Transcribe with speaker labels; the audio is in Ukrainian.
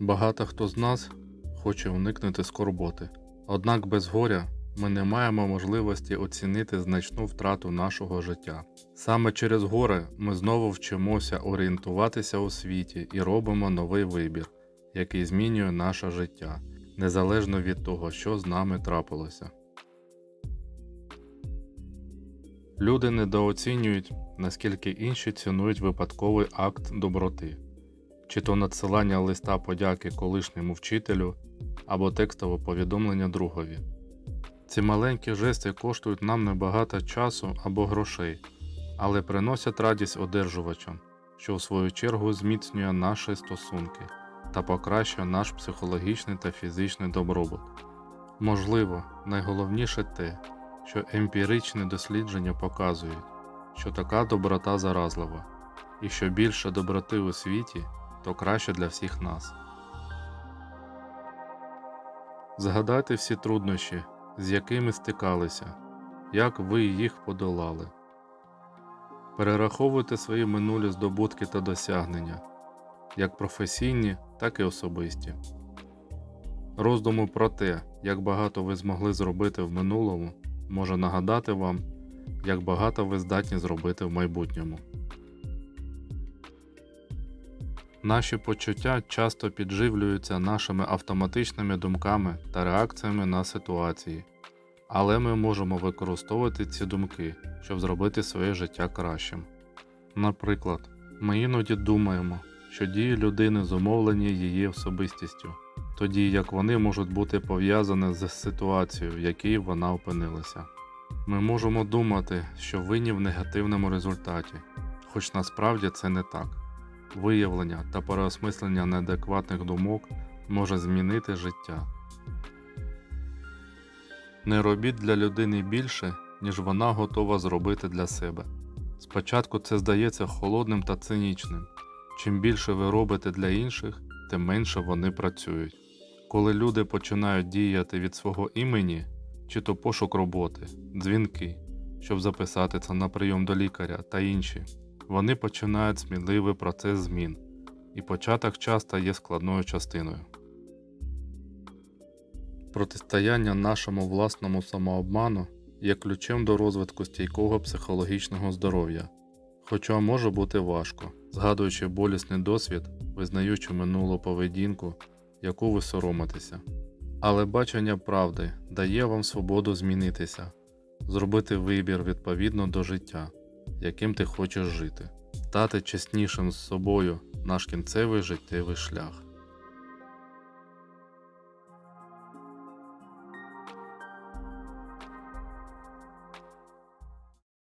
Speaker 1: Багато хто з нас хоче уникнути скорботи, однак без горя ми не маємо можливості оцінити значну втрату нашого життя. Саме через горе ми знову вчимося орієнтуватися у світі і робимо новий вибір, який змінює наше життя, незалежно від того, що з нами трапилося. Люди недооцінюють, наскільки інші цінують випадковий акт доброти, чи то надсилання листа подяки колишньому вчителю або текстове повідомлення другові. Ці маленькі жести коштують нам небагато часу або грошей, але приносять радість одержувачам, що у свою чергу зміцнює наші стосунки та покращує наш психологічний та фізичний добробут. Можливо, найголовніше те, що емпіричні дослідження показують, що така доброта заразлива, і що більше доброти у світі, то краще для всіх нас. Згадайте всі труднощі, з якими стикалися, як ви їх подолали. Перераховуйте свої минулі здобутки та досягнення, як професійні, так і особисті. Роздуму про те, як багато ви змогли зробити в минулому, може нагадати вам, як багато ви здатні зробити в майбутньому. Наші почуття часто підживлюються нашими автоматичними думками та реакціями на ситуації, але ми можемо використовувати ці думки, щоб зробити своє життя кращим. Наприклад, ми іноді думаємо, що дії людини зумовлені її особистістю, тоді як вони можуть бути пов'язані з ситуацією, в якій вона опинилася. Ми можемо думати, що винні в негативному результаті, хоч насправді це не так. Виявлення та переосмислення неадекватних думок може змінити життя. Не робіть для людини більше, ніж вона готова зробити для себе. Спочатку це здається холодним та цинічним. Чим більше ви робите для інших, тим менше вони працюють. Коли люди починають діяти від свого імені, чи то пошук роботи, дзвінки, щоб записати це на прийом до лікаря та інші, вони починають сміливий процес змін, і початок часто є складною частиною. Протистояння нашому власному самообману є ключем до розвитку стійкого психологічного здоров'я, хоча може бути важко, згадуючи болісний досвід, визнаючи минулу поведінку, яку ви соромитеся. Але бачення правди дає вам свободу змінитися, зробити вибір відповідно до життя, яким ти хочеш жити, стати чеснішим з собою наш кінцевий життєвий шлях.